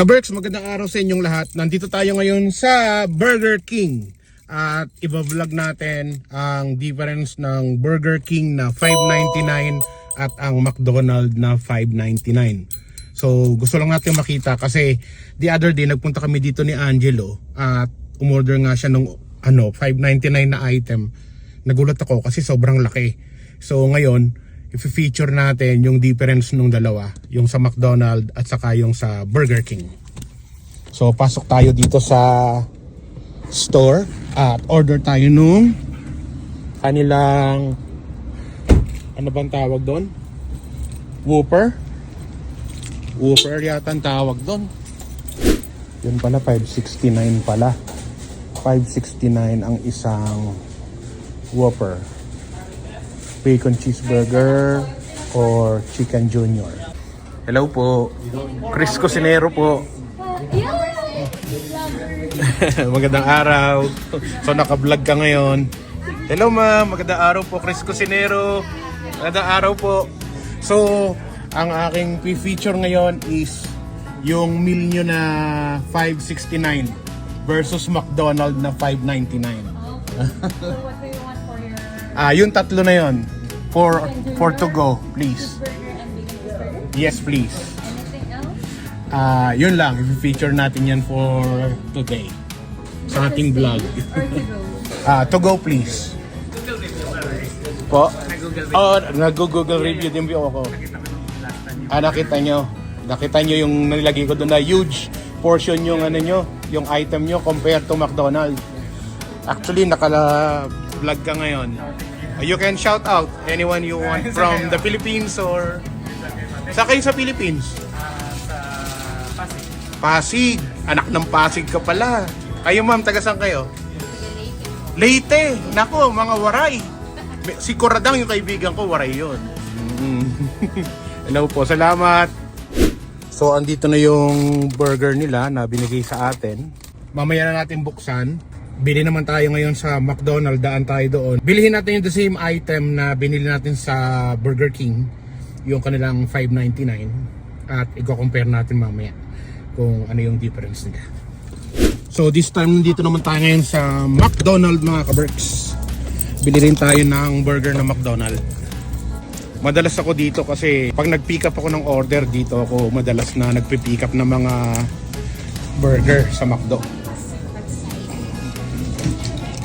Kaberks, magandang araw sa inyong lahat. Nandito tayo ngayon sa Burger King. At iba-vlog natin ang difference ng Burger King na 5.99 at ang McDonald na 5.99. So gusto lang natin makita kasi the other day nagpunta kami dito ni Angelo at umorder nga siya ng ano 5.99 na item. Nagulat ako kasi sobrang laki. So ngayon, i-feature natin yung difference nung dalawa, yung sa McDonald at saka yung sa Burger King. So pasok tayo dito sa store at order tayo nung kanilang ano bang tawag doon? Whopper? Whopper yata ang tawag doon. Yun pala 569 pala. 569 ang isang Whopper bacon cheeseburger or chicken junior. Hello po. Chris Cusinero po. magandang araw. So naka-vlog ka ngayon. Hello ma'am, magandang araw po Chris Cusinero. Magandang araw po. So, ang aking feature ngayon is yung meal nyo na 569 versus McDonald na 599. Ah, yung tatlo na yon for for to go, please. Yes, please. Ah, yun lang, i-feature natin yan for today sa ating vlog. Ah, to go please. Po? Oh, nag-google review din po ako. Ah, nakita nyo. Nakita nyo yung nilagay ko doon na huge portion yung ano nyo, yung item nyo compared to McDonald's. Actually, naka-vlog ka ngayon. You can shout out anyone you want from the Philippines or... Sa kayo sa Philippines? Pasig. Anak ng Pasig ka pala. Kayo ma'am, taga saan kayo? Leyte. Nako, mga waray. Si Coradang yung kaibigan ko, waray yun. Mm. Hello po, salamat. So, andito na yung burger nila na binigay sa atin. Mamaya na natin buksan. Bili naman tayo ngayon sa McDonald's, daan tayo doon. Bilihin natin yung the same item na binili natin sa Burger King. Yung kanilang 5.99. At i-compare natin mamaya kung ano yung difference nila. So this time dito naman tayo ngayon sa McDonald mga kaberks. Bili rin tayo ng burger na McDonald. Madalas ako dito kasi pag nag-pick up ako ng order dito ako madalas na nagpi-pick up ng mga burger sa McDo.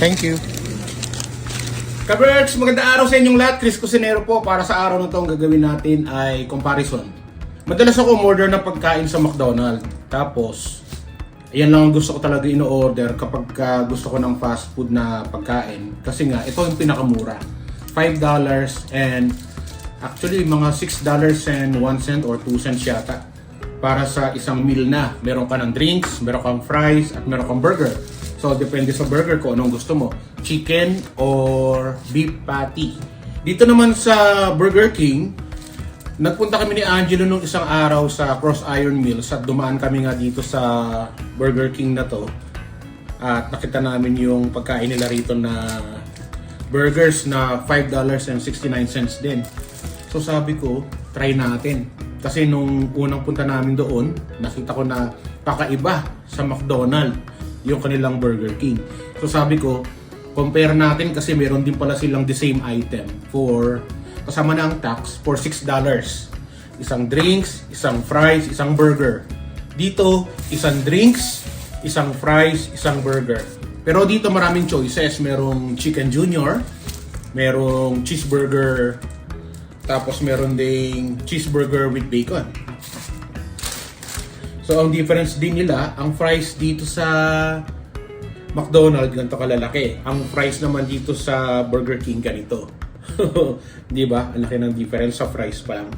Thank you. Kaberts, magandang araw sa inyong lahat. Chris Cusinero po. Para sa araw na to, ang gagawin natin ay comparison. Madalas ako umorder ng pagkain sa McDonald's. Tapos, ayan lang ang gusto ko talaga ino-order kapag ka gusto ko ng fast food na pagkain. Kasi nga, ito yung pinakamura. $5 and actually mga $6 and 1 cent or 2 cents yata para sa isang meal na. Meron ka ng drinks, meron kang fries, at meron kang burger. So, depende sa burger ko anong gusto mo. Chicken or beef patty. Dito naman sa Burger King, nagpunta kami ni Angelo nung isang araw sa Cross Iron Mills at dumaan kami nga dito sa Burger King na to. At nakita namin yung pagkain nila rito na burgers na $5.69 din. So sabi ko, try natin. Kasi nung unang punta namin doon, nakita ko na pakaiba sa McDonald's yung kanilang Burger King. So sabi ko, compare natin kasi meron din pala silang the same item for kasama na ang tax for $6. Isang drinks, isang fries, isang burger. Dito, isang drinks, isang fries, isang burger. Pero dito maraming choices. Merong chicken junior, merong cheeseburger, tapos meron ding cheeseburger with bacon. So ang difference din nila, ang fries dito sa McDonald's ganito kalalaki. Ang fries naman dito sa Burger King ganito. 'Di ba? Ang laki ng difference sa fries pa lang.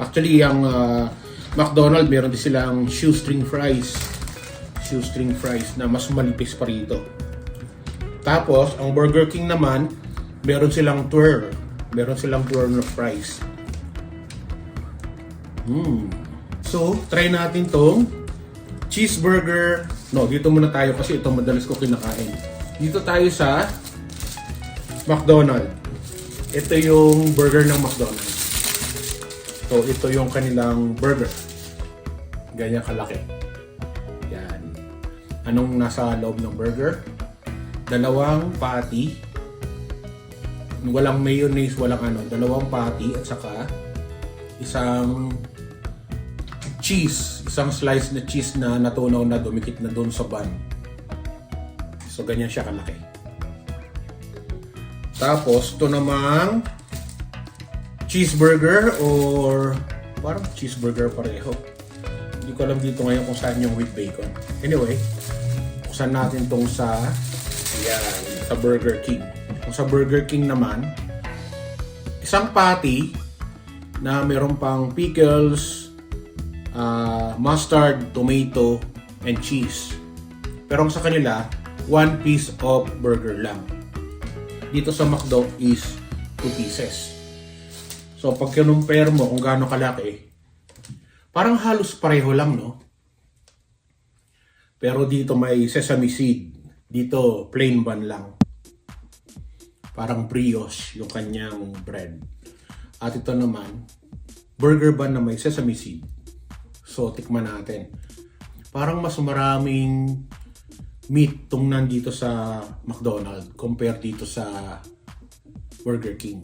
Actually, ang ah, McDonald's, meron din silang shoestring fries. Shoestring fries na mas malipis pa rito. Tapos, ang Burger King naman, meron silang twirl. Meron silang twirl na fries. Hmm. So, try natin tong cheeseburger. No, dito muna tayo kasi ito madalas ko kinakain. Dito tayo sa McDonald's. Ito yung burger ng McDonald's. So, ito yung kanilang burger. Ganyan kalaki. Yan. Anong nasa loob ng burger? Dalawang patty. Walang mayonnaise, walang ano. Dalawang patty at saka isang cheese. Isang slice na cheese na natunaw na dumikit na doon sa bun. So, ganyan siya kalaki. Tapos, ito namang cheeseburger or parang cheeseburger pareho. Hindi ko alam dito ngayon kung saan yung with bacon. Anyway, buksan natin tong sa yan, sa Burger King. Kung sa Burger King naman, isang patty na meron pang pickles, ah, mustard, tomato, and cheese. Pero sa kanila, one piece of burger lang. Dito sa McDo is two pieces. So, pag kinumpare mo kung gaano kalaki, parang halos pareho lang, no? Pero dito may sesame seed. Dito, plain bun lang. Parang brioche yung kanyang bread. At ito naman, burger bun na may sesame seed. So, tikman natin. Parang mas maraming meat tong nandito sa McDonald's compare dito sa Burger King.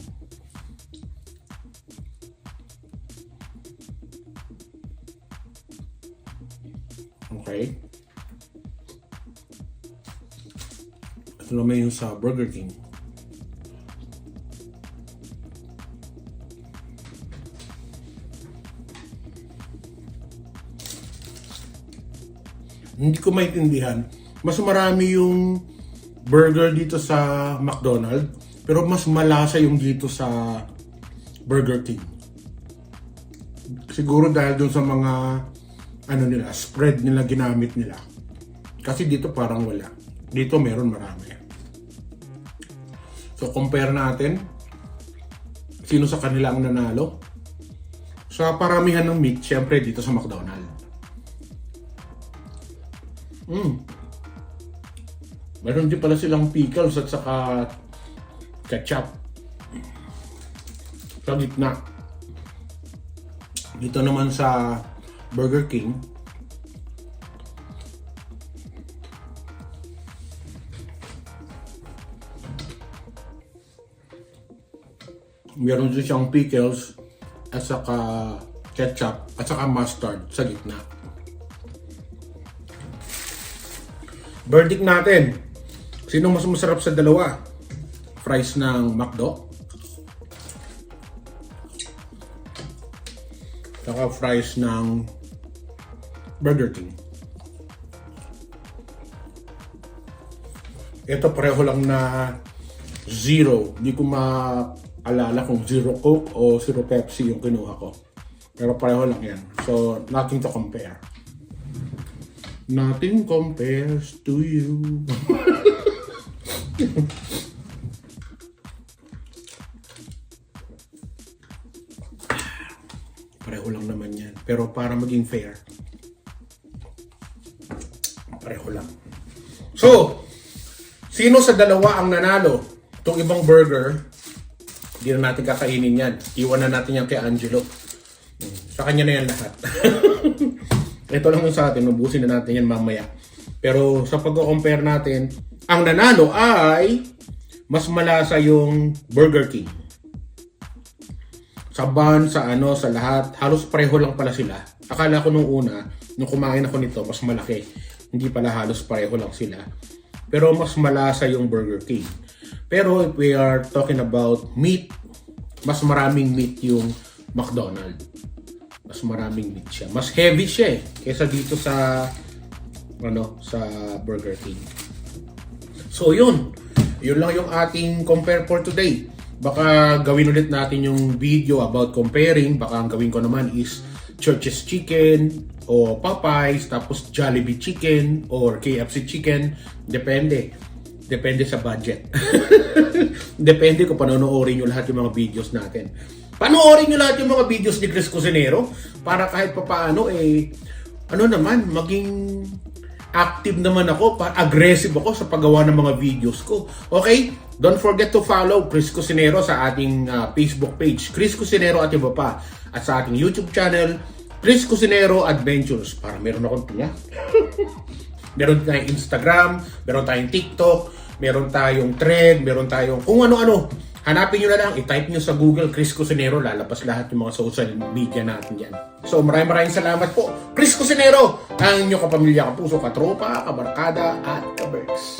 Okay. Ito naman yung sa Burger King. Hindi ko maintindihan. Mas marami yung burger dito sa McDonald's, pero mas malasa yung dito sa Burger King. Siguro dahil dun sa mga ano nila, spread nila ginamit nila. Kasi dito parang wala. Dito meron marami. So compare natin sino sa kanila ang nanalo. Sa paramihan ng meat, syempre dito sa McDonald's. Mm. Meron din pala silang pickles at saka ketchup. Sa gitna. Dito naman sa Burger King, meron din siyang pickles at saka ketchup at saka mustard sa gitna. Verdict natin. Sino mas masarap sa dalawa? Fries ng McDo? Saka fries ng Burger King. Ito pareho lang na zero. Hindi ko maalala kung zero Coke o zero Pepsi yung kinuha ko. Pero pareho lang yan. So, nothing to compare. Nothing compares to you. Pareho lang naman yan. Pero para maging fair, pareho lang. So, sino sa dalawa ang nanalo? Itong ibang burger, hindi na natin kakainin yan. Iwan na natin yan kay Angelo. Hmm, Sa kanya na yan lahat. Ito lang yung sa atin, mabusin na natin yan mamaya. Pero sa pag-compare natin, ang nanalo ay mas malasa yung Burger King. Sa bun, sa ano, sa lahat, halos pareho lang pala sila. Akala ko nung una, nung kumain ako nito, mas malaki. Hindi pala halos pareho lang sila. Pero mas malasa yung Burger King. Pero if we are talking about meat, mas maraming meat yung McDonald's mas maraming meat siya. Mas heavy siya eh, kaysa dito sa ano, sa Burger King. So yun, yun lang yung ating compare for today. Baka gawin ulit natin yung video about comparing. Baka ang gawin ko naman is Church's Chicken o Popeyes, tapos Jollibee Chicken or KFC Chicken. Depende. Depende sa budget. Depende kung panonoorin nyo lahat yung mga videos natin. Panoorin nyo lahat yung mga videos ni Chris Cusinero para kahit papaano eh, ano naman, maging active naman ako, pa aggressive ako sa paggawa ng mga videos ko. Okay? Don't forget to follow Chris Cusinero sa ating ah, Facebook page, Chris Cusinero at iba pa. At sa ating YouTube channel, Chris Cusinero Adventures. Para meron akong tunga. meron tayong Instagram, meron tayong TikTok, meron tayong thread, meron tayong kung ano-ano. Hanapin nyo na lang, i-type nyo sa Google Chris Cusinero, lalabas lahat yung mga social media natin yan. So maraming maraming salamat po. Chris Cusinero, ang inyong kapamilya, kapuso, katropa, kabarkada, at kaberks.